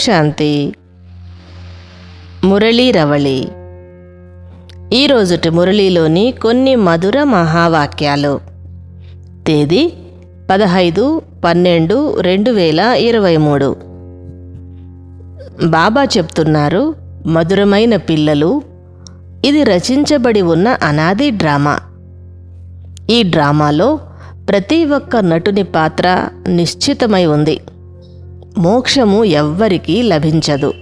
శాంతి మురళీ రవళి. ఈరోజుటి మురళీలోని కొన్ని మధుర మహావాక్యాలు. తేదీ పదహైదు పన్నెండు రెండు వేల ఇరవై మూడు. బాబా చెప్తున్నారు మధురమైన పిల్లలు ఇది రచించబడి ఉన్న అనాది డ్రామా. ఈ డ్రామాలో ప్రతి ఒక్క నటుని పాత్ర నిశ్చితమై ఉంది. మోక్షము ఎవ్వరికీ లభించదు.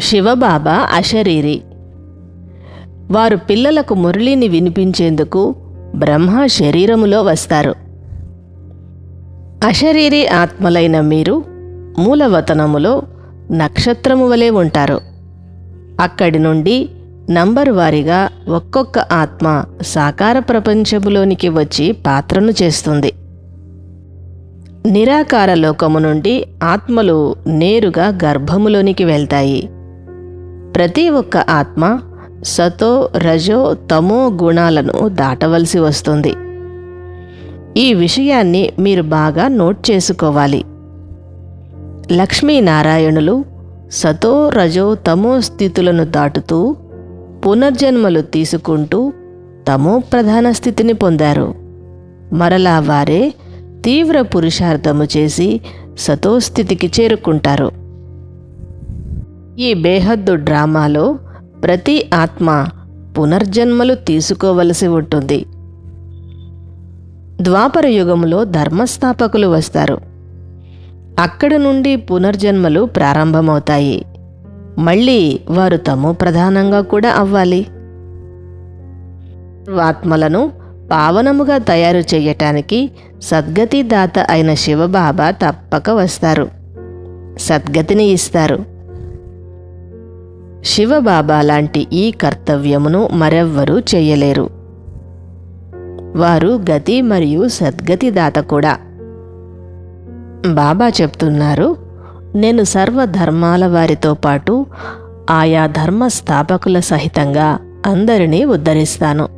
శివబాబా అశరీరి. వారు పిల్లలకు మురళిని వినిపించేందుకు బ్రహ్మ శరీరములో వస్తారు. అశరీరి ఆత్మలైన మీరు మూలవతనములో నక్షత్రము వలె ఉంటారు. అక్కడి నుండి నంబరు వారీగా ఒక్కొక్క ఆత్మ సాకార ప్రపంచములోనికి వచ్చి పాత్రను చేస్తుంది. నిరాకార లోకము నుండి ఆత్మలు నేరుగా గర్భములోనికి వెళ్తాయి. ప్రతి ఒక్క ఆత్మ సతో రజో తమో గుణాలను దాటవలసి వస్తుంది. ఈ విషయాన్ని మీరు బాగా నోట్ చేసుకోవాలి. లక్ష్మీనారాయణులు సతో రజో తమో స్థితులను దాటుతూ పునర్జన్మలు తీసుకుంటూ తమో ప్రధాన స్థితిని పొందారు. మరలా వారే తీవ్ర పురుషార్థము చేసి సతోస్థితికి చేరుకుంటారు. ఈ బేహద్దు డ్రామాలో ప్రతి ఆత్మ పునర్జన్మలు తీసుకోవలసి ఉంటుంది. ద్వాపర యుగములో ధర్మస్థాపకులు వస్తారు. అక్కడ నుండి పునర్జన్మలు ప్రారంభమవుతాయి. మళ్ళీ వారు తము ప్రధానంగా కూడా అవ్వాలి. ఆత్మలను పావనముగా తయారు చేయటానికి సద్గతి దాత అయిన శివబాబా తప్పక వస్తారు. సద్గతిని ఇస్తారు. శివబాబా లాంటి ఈ కర్తవ్యమును మరెవ్వరూ చేయలేరు. వారు గతి మరియు సద్గతి దాత కూడా. బాబా చెప్తున్నారు నేను సర్వధర్మాల వారితో పాటు ఆయా ధర్మ స్థాపకుల సహితంగా అందరినీ ఉద్ధరిస్తాను.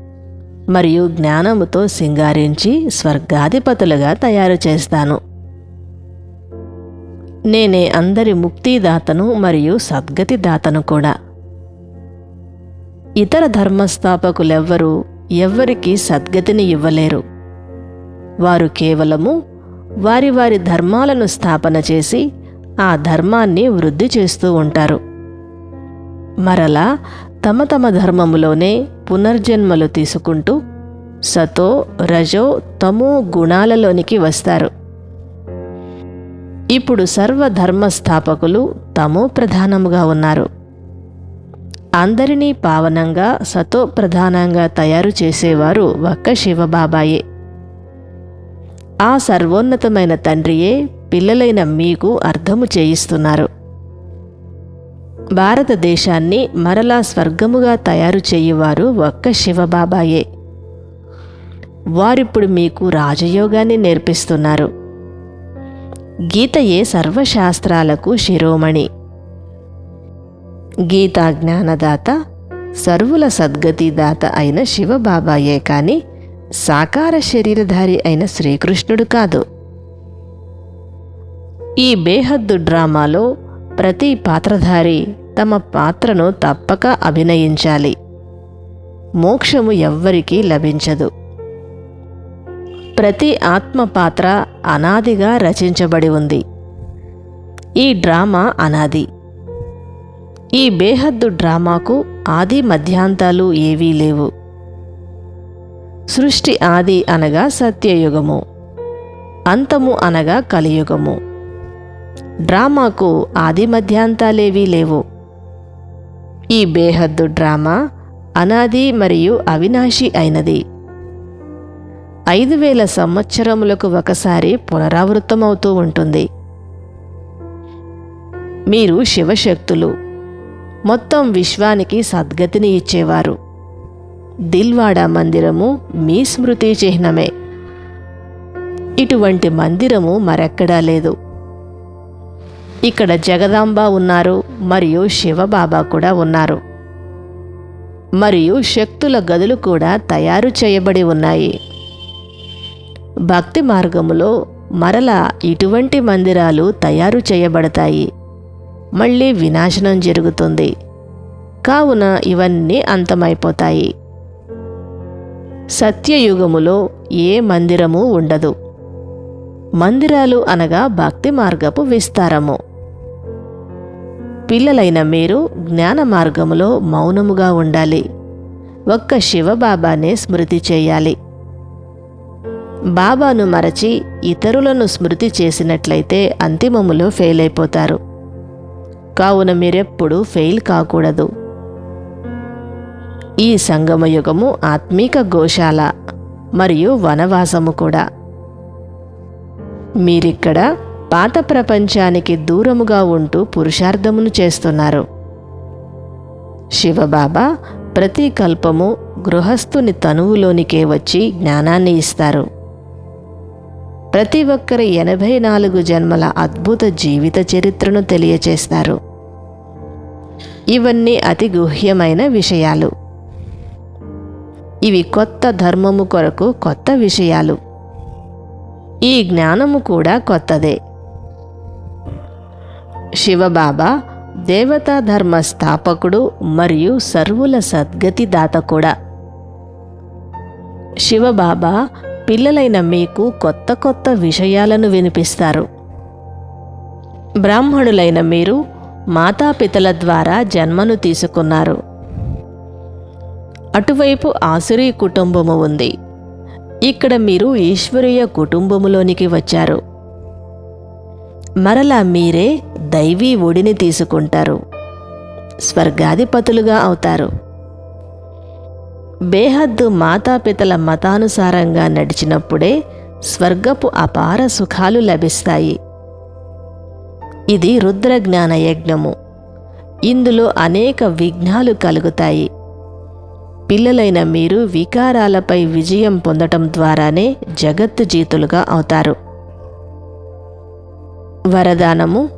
మరియు జ్ఞానముతో సింగారించి స్వర్గాధిపతులుగా తయారు చేస్తాను. నేనే అందరి ముక్తిదాతను మరియు సద్గతి దాతను కూడా. ఇతర ధర్మస్థాపకులెవ్వరూ ఎవ్వరికీ సద్గతిని ఇవ్వలేరు. వారు కేవలము వారి వారి ధర్మాలను స్థాపన చేసి ఆ ధర్మాన్ని వృద్ధి చేస్తూ ఉంటారు. మరలా తమ తమ ధర్మములోనే పునర్జన్మలు తీసుకుంటూ సతో రజో తమో గుణాలలోనికి వస్తారు. ఇప్పుడు సర్వధర్మ స్థాపకులు తమో ప్రధానముగా ఉన్నారు. అందరినీ పావనంగా సతో ప్రధానంగా తయారు చేసేవారు ఒక్క శివబాబాయే. ఆ సర్వోన్నతమైన తండ్రియే పిల్లలైన మీకు అర్థము చేయిస్తున్నారు. భారతదేశాన్ని మరలా స్వర్గముగా తయారు చేయువారు ఒక్క శివబాబాయే. వారిప్పుడు మీకు రాజయోగాన్ని నేర్పిస్తున్నారు. గీతయే సర్వశాస్త్రాలకు శిరోమణి. గీతా జ్ఞానదాత సర్వుల సద్గతిదాత అయిన శివబాబాయే కానీ సాకార శరీరధారి అయిన శ్రీకృష్ణుడు కాదు. ఈ బేహద్దు డ్రామాలో ప్రతి పాత్రధారి తమ పాత్రను తప్పక అభినయించాలి. మోక్షము ఎవ్వరికీ లభించదు. ప్రతి ఆత్మ పాత్ర అనాదిగా రచించబడి ఉంది. ఈ డ్రామా అనాది. ఈ బేహద్దు డ్రామాకు ఆది మధ్యాంతాలు ఏవీ లేవు. సృష్టి ఆది అనగా సత్యయుగము. అంతము అనగా కలియుగము. డ్రామాకు ఆది మధ్యాంతాలేవీ లేవు. ఈ బేహద్దు డ్రామా అనాది మరియు అవినాశి అయినది. ఐదు వేల సంవత్సరములకు ఒకసారి పునరావృతమవుతూ ఉంటుంది. మీరు శివశక్తులు. మొత్తం విశ్వానికి సద్గతిని ఇచ్చేవారు. దిల్వాడా మందిరము మీ స్మృతి చిహ్నమే. ఇటువంటి మందిరము మరెక్కడా లేదు. ఇక్కడ జగదాంబ ఉన్నారు మరియు శివబాబా కూడా ఉన్నారు. మరియు శక్తుల గదులు కూడా తయారు చేయబడి ఉన్నాయి. భక్తి మార్గములో మరలా ఇటువంటి మందిరాలు తయారు చేయబడతాయి. మళ్ళీ వినాశనం జరుగుతుంది. కావున ఇవన్నీ అంతమైపోతాయి. సత్యయుగములో ఏ మందిరము ఉండదు. మందిరాలు అనగా భక్తి మార్గపు విస్తారము. పిల్లలైన మీరు జ్ఞాన మార్గములో మౌనముగా ఉండాలి. ఒక్క శివబాబానే స్మృతి చేయాలి. బాబాను మరచి ఇతరులను స్మృతి చేసినట్లయితే అంతిమములో ఫెయిల్ అయిపోతారు కావున మీరెప్పుడూ ఫెయిల్ కాకూడదు. ఈ సంగమయుగము ఆత్మీక గోశాల మరియు వనవాసము కూడా. మీరిక్కడ పాత ప్రపంచానికి దూరముగా ఉంటూ పురుషార్థమును చేస్తున్నారు. శివబాబా ప్రతి కల్పము గృహస్థుని తనువులోనికే వచ్చి జ్ఞానాన్ని ఇస్తారు. ప్రతి ఒక్కరి ఎనభై నాలుగు జన్మల అద్భుత జీవిత చరిత్రను తెలియచేస్తారు. ఇవన్నీ అతి గుహ్యమైన విషయాలు. ఇవి కొత్త ధర్మము కొరకు కొత్త విషయాలు. ఈ జ్ఞానము కూడా కొత్తదే. శివబాబా దేవతా ధర్మ స్థాపకుడు మరియు సర్వుల సద్గతి దాత కూడా. శివబాబా పిల్లలైన మీకు కొత్త కొత్త విషయాలను వినిపిస్తారు. బ్రాహ్మణులైన మీరు మాతాపితల ద్వారా జన్మను తీసుకున్నారు. అటువైపు ఆసురీ కుటుంబము ఉంది. ఇక్కడ మీరు ఈశ్వరీయ కుటుంబములోనికి వచ్చారు. మరలా మీరే దైవీ ఒడిని తీసుకుంటారు. స్వర్గాధిపతులుగా అవుతారు. బేహద్దు మాతాపితల మతానుసారంగా నడిచినప్పుడే స్వర్గపు అపార సుఖాలు లభిస్తాయి. ఇది రుద్రజ్ఞాన యజ్ఞము. ఇందులో అనేక విఘ్నాలు కలుగుతాయి. పిల్లలైన మీరు వికారాలపై విజయం పొందటం ద్వారానే జగత్తు జీతులుగా అవుతారు. వరదానము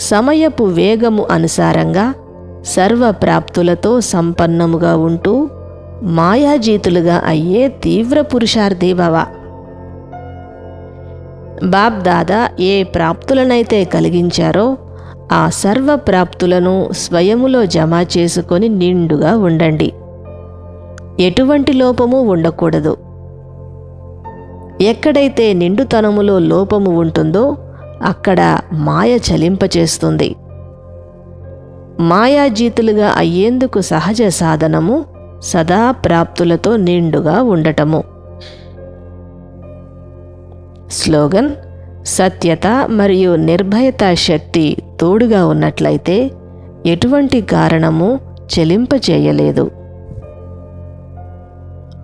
సమయపు వేగము అనుసారంగా సర్వప్రాప్తులతో సంపన్నముగా ఉంటూ మాయాజీతులుగా అయ్యే తీవ్ర పురుషార్థి భవ బాబ్దాదా ఏ ప్రాప్తులనైతే కలిగించారో ఆ సర్వ ప్రాప్తులను స్వయములో జమ చేసుకొని నిండుగా ఉండండి. ఎటువంటి లోపము ఉండకూడదు. ఎక్కడైతే నిండుతనములో లోపము ఉంటుందో అక్కడ మాయ చలింపచేస్తుంది. మాయాజీతులుగా అయ్యేందుకు సహజ సాధనము సదా ప్రాప్తులతో నిండుగా ఉండటము. స్లోగన్ సత్యత మరియు నిర్భయత శక్తి తోడుగా ఉన్నట్లయితే ఎటువంటి కారణము చెలింపచేయలేదు.